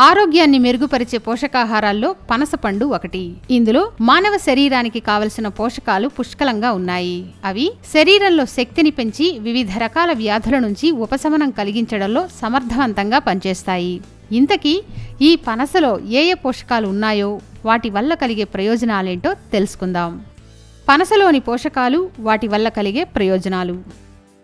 ఆరోగ్యాన్ని మెరుగుపరిచే పోషకాహారాల్లో పనసపండు ఒకటి. ఇందులో మానవ శరీరానికి కావలసిన పోషకాలు పుష్కలంగా ఉన్నాయి. అవి శరీరంలో శక్తిని పెంచి వివిధ రకాల వ్యాధుల నుంచి ఉపశమనం కలిగించడంలో సమర్థవంతంగా పనిచేస్తాయి. ఇంతకీ ఈ పనసలో ఏ ఏ పోషకాలు ఉన్నాయో వాటి వల్ల కలిగే ప్రయోజనాలేంటో తెలుసుకుందాం. పనసలోని పోషకాలు వాటి వల్ల కలిగే ప్రయోజనాలు.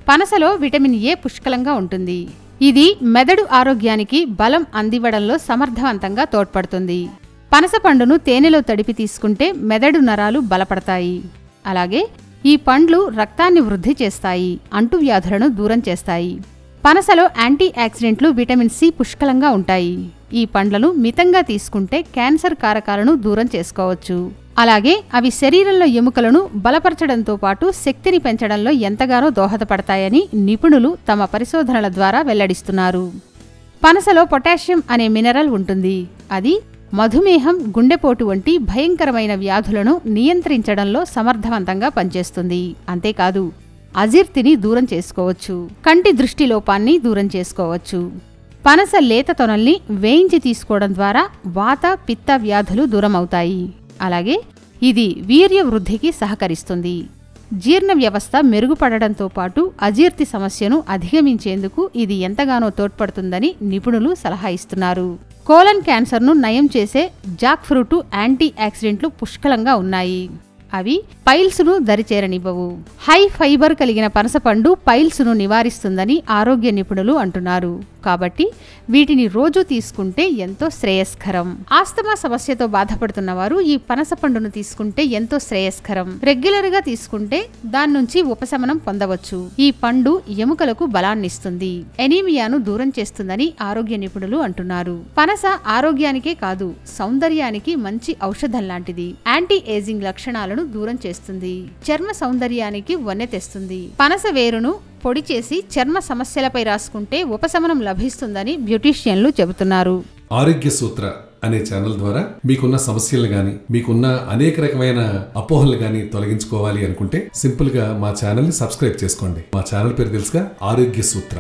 పనసలో విటమిన్ ఏ పుష్కలంగా ఉంటుంది. ఇది మెదడు ఆరోగ్యానికి బలం అందివ్వడంలో సమర్థవంతంగా తోడ్పడుతుంది. పనస పండును తేనెలో తడిపి తీసుకుంటే మెదడు నరాలు బలపడతాయి. అలాగే ఈ పండ్లు రక్తాన్ని వృద్ధి చేస్తాయి అంటువ్యాధులను దూరం చేస్తాయి. పనసలో యాంటీ యాక్సిడెంట్లు విటమిన్ సి పుష్కలంగా ఉంటాయి. ఈ పండ్లను మితంగా తీసుకుంటే క్యాన్సర్ కారకాలను దూరం చేసుకోవచ్చు. అలాగే అవి శరీరంలో ఎముకలను బలపరచడంతో పాటు శక్తిని పెంచడంలో ఎంతగానో దోహదపడతాయని నిపుణులు తమ పరిశోధనల ద్వారా వెల్లడిస్తున్నారు. పనసలో పొటాషియం అనే మినరల్ ఉంటుంది. అది మధుమేహం గుండెపోటు వంటి భయంకరమైన వ్యాధులను నియంత్రించడంలో సమర్థవంతంగా పనిచేస్తుంది. అంతేకాదు అజీర్తిని దూరం చేసుకోవచ్చు. కంటి దృష్టి లోపాన్ని దూరం చేసుకోవచ్చు. పనస లేత తొనల్ని వేయించి తీసుకోవడం ద్వారా వాత పిత్త వ్యాధులు దూరమవుతాయి. అలాగే ఇది వీర్య వృద్ధికి సహకరిస్తుంది. జీర్ణ వ్యవస్థ మెరుగుపడడంతో పాటు అజీర్తి సమస్యను అధిగమించేందుకు ఇది ఎంతగానో తోడ్పడుతుందని నిపుణులు సలహా ఇస్తున్నారు. కోలన్ క్యాన్సర్ను నయం చేసే జాక్ ఫ్రూటు యాంటీ ఆక్సిడెంట్లు పుష్కలంగా ఉన్నాయి. అవి పైల్స్ను దరిచేరనివ్వవు. హై ఫైబర్ కలిగిన పనసపండు పైల్స్ను నివారిస్తుందని ఆరోగ్య నిపుణులు అంటున్నారు. కాబట్టి వీటిని రోజు తీసుకుంటే ఎంతో శ్రేయస్కరం. ఆస్తమా సమస్యతో బాధపడుతున్న వారు ఈ పనసపండును తీసుకుంటే ఎంతో శ్రేయస్కరం. రెగ్యులర్గా తీసుకుంటే దాని నుంచి ఉపశమనం పొందవచ్చు. ఈ పండు ఎముకలకు బలాన్నిస్తుంది. ఎనీమియాను దూరం చేస్తుందని ఆరోగ్య నిపుణులు అంటున్నారు. పనస ఆరోగ్యానికే కాదు సౌందర్యానికి మంచి ఔషధం లాంటిది. యాంటీ ఏజింగ్ లక్షణాలను దూరం చేస్తుంది. చర్మ సౌందర్యానికి వన్నె తెస్తుంది. పనస వేరును పొడి చేసి చర్మ సమస్యలపై రాసుకుంటే ఉపశమనం లభిస్తుందని బ్యూటీషియన్లు చెబుతున్నారు. ఆరోగ్య సూత్ర అనే ఛానల్ ద్వారా మీకున్న సమస్యలు గాని మీకున్న అనేక రకమైన అపోహలు గాని తొలగించుకోవాలి అనుకుంటే సింపుల్గా మా ఛానల్ని సబ్స్క్రైబ్ చేసుకోండి. మా ఛానల్ పేరు తెలుసుగా ఆరోగ్య సూత్ర.